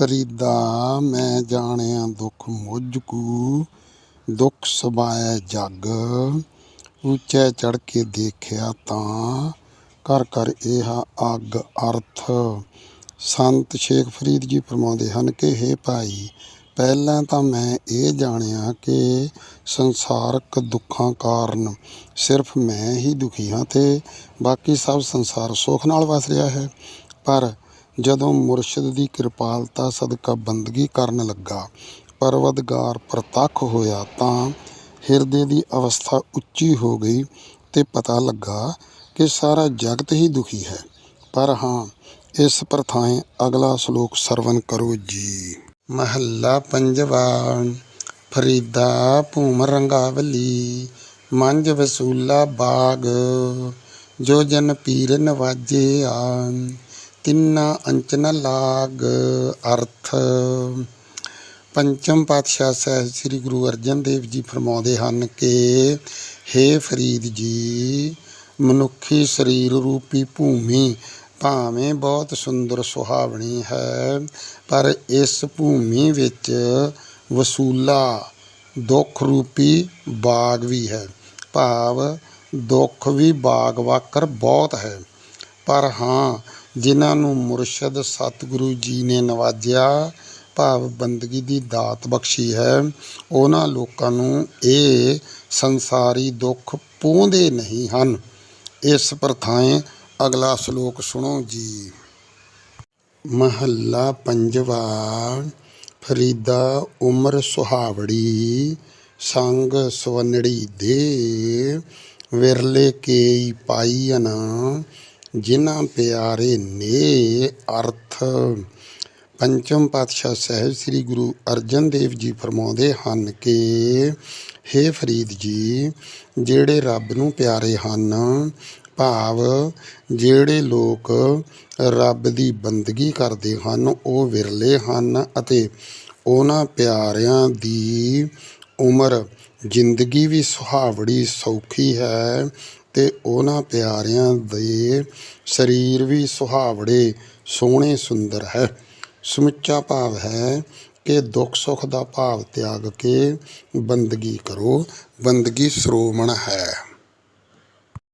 ਫਰੀਦਾ ਮੈਂ ਜਾਣਿਆ ਦੁੱਖ ਮੁਝ ਕੂ, ਦੁਖ ਸਬਾਇ ਜੱਗ। ਉੱਚੇ ਚੜ ਕੇ ਦੇਖਿਆ ਤਾਂ ਕਰ ਕਰ ਇਹ ਅੱਗ ਅਰਥ। ਸੰਤ ਸ਼ੇਖ ਫਰੀਦ ਜੀ ਫਰਮਾਉਂਦੇ ਹਨ ਕਿ, ਹੇ ਭਾਈ, ਪਹਿਲਾਂ ਤਾਂ ਮੈਂ ਇਹ ਜਾਣਿਆ ਕਿ ਸੰਸਾਰਕ ਦੁੱਖਾਂ ਕਾਰਨ ਸਿਰਫ ਮੈਂ ਹੀ ਦੁਖੀ ਹਾਂ ਤੇ ਬਾਕੀ ਸਭ ਸੰਸਾਰ ਸੁੱਖ ਨਾਲ ਵਸ ਰਿਹਾ ਹੈ। ਪਰ ਜਦੋਂ ਮੁਰਸ਼ਿਦ ਦੀ ਕਿਰਪਾਲਤਾ ਸਦਕਾ ਬੰਦਗੀ ਕਰਨ ਲੱਗਾ, ਪਰਵਦਗਾਰ ਪ੍ਰਤੱਖ ਹੋਇਆ ਤਾਂ ਹਿਰਦੇ ਦੀ ਅਵਸਥਾ ਉੱਚੀ ਹੋ ਗਈ ਤੇ ਪਤਾ ਲੱਗਾ ਕਿ ਸਾਰਾ ਜਗਤ ਹੀ ਦੁਖੀ ਹੈ। ਪਰ ਹਾਂ, ਇਸ ਪ੍ਰਥਾਏ ਅਗਲਾ ਸ਼ਲੋਕ ਸਰਵਨ ਕਰੋ ਜੀ। ਮਹੱਲਾ ਪੰਜਵਾ, ਫਰੀਦਾ ਭੂਮ ਰੰਗਾਵਲੀ ਮੰਜ ਵਸੂਲਾ ਬਾਗ, ਜੋ ਜਨ ਪੀਰ ਨਵਾਜੇ ਆ ਤਿੰਨਾ ਅੰਚਨ ਲਾਗ ਅਰਥ? ਪੰਚਮ ਪਾਤਸ਼ਾਹ ਸਾਹਿਬ ਸ੍ਰੀ ਗੁਰੂ ਅਰਜਨ ਦੇਵ ਜੀ ਫਰਮਾਉਂਦੇ ਹਨ ਕਿ हे ਫਰੀਦ ਜੀ, ਮਨੁੱਖੀ ਸਰੀਰ ਰੂਪੀ ਭੂਮੀ ਭਾਵੇਂ ਬਹੁਤ ਸੁੰਦਰ ਸੁਹਾਵਣੀ ਹੈ, ਪਰ ਇਸ ਭੂਮੀ ਵਿੱਚ ਵਸੂਲਾ ਦੁੱਖ ਰੂਪੀ ਬਾਗ ਵੀ ਹੈ। ਭਾਵ ਦੁੱਖ ਵੀ ਬਾਗ ਵਾਕਰ ਬਹੁਤ ਹੈ। ਪਰ ਹਾਂ ਜਿਨ੍ਹਾਂ ਨੂੰ ਮੁਰਸ਼ਦ ਸਤਿਗੁਰੂ ਜੀ ਨੇ ਨਵਾਜਿਆ, ਭਾਵ ਬੰਦਗੀ ਦੀ ਦਾਤ ਬਖਸ਼ੀ ਹੈ, ਉਹਨਾਂ ਲੋਕਾਂ ਨੂੰ ਇਹ ਸੰਸਾਰੀ ਦੁੱਖ ਪੂੰਦੇ ਨਹੀਂ ਹਨ। ਇਸ ਪ੍ਰਥਾਏ ਅਗਲਾ ਸ਼ਲੋਕ ਸੁਣੋ ਜੀ। ਮਹੱਲਾ ਪੰਜਵਾ, ਫਰੀਦਾ ਉਮਰ ਸੁਹਾਵੜੀ, ਸੰਗ ਸਵਨੜੀ ਦੇ, ਵਿਰਲੇ ਕੇਈ ਪਾਈਨ ਜਿਨ੍ਹਾਂ ਪਿਆਰੇ ਨੇ ਅਰਥ। ਪੰਚਮ ਪਾਤਸ਼ਾਹ ਸਾਹਿਬ ਸ੍ਰੀ ਗੁਰੂ ਅਰਜਨ ਦੇਵ ਜੀ ਫਰਮਾਉਂਦੇ ਹਨ ਕਿ हे ਫਰੀਦ ਜੀ, ਜਿਹੜੇ ਰੱਬ ਨੂੰ ਪਿਆਰੇ ਹਨ, ਭਾਵ ਜਿਹੜੇ ਲੋਕ ਰੱਬ ਦੀ ਬੰਦਗੀ ਕਰਦੇ ਹਨ, ਉਹ ਵਿਰਲੇ ਹਨ ਅਤੇ ਉਹਨਾਂ ਪਿਆਰਿਆਂ ਦੀ ਉਮਰ ਜ਼ਿੰਦਗੀ ਵੀ ਸੁਹਾਵੜੀ ਸੌਖੀ ਹੈ। ਤੇ ਉਹਨਾਂ ਪਿਆਰਿਆਂ ਦੇ ਸਰੀਰ ਵੀ ਸੁਹਾਵੜੇ, ਸੋਹਣੇ ਸੁੰਦਰ ਹੈ। ਸਮੁੱਚਾ ਭਾਵ ਹੈ ਕਿ ਦੁੱਖ ਸੁੱਖ ਦਾ ਭਾਵ ਤਿਆਗ ਕੇ ਬੰਦਗੀ ਕਰੋ। ਬੰਦਗੀ ਸਰੋਮਣ ਹੈ।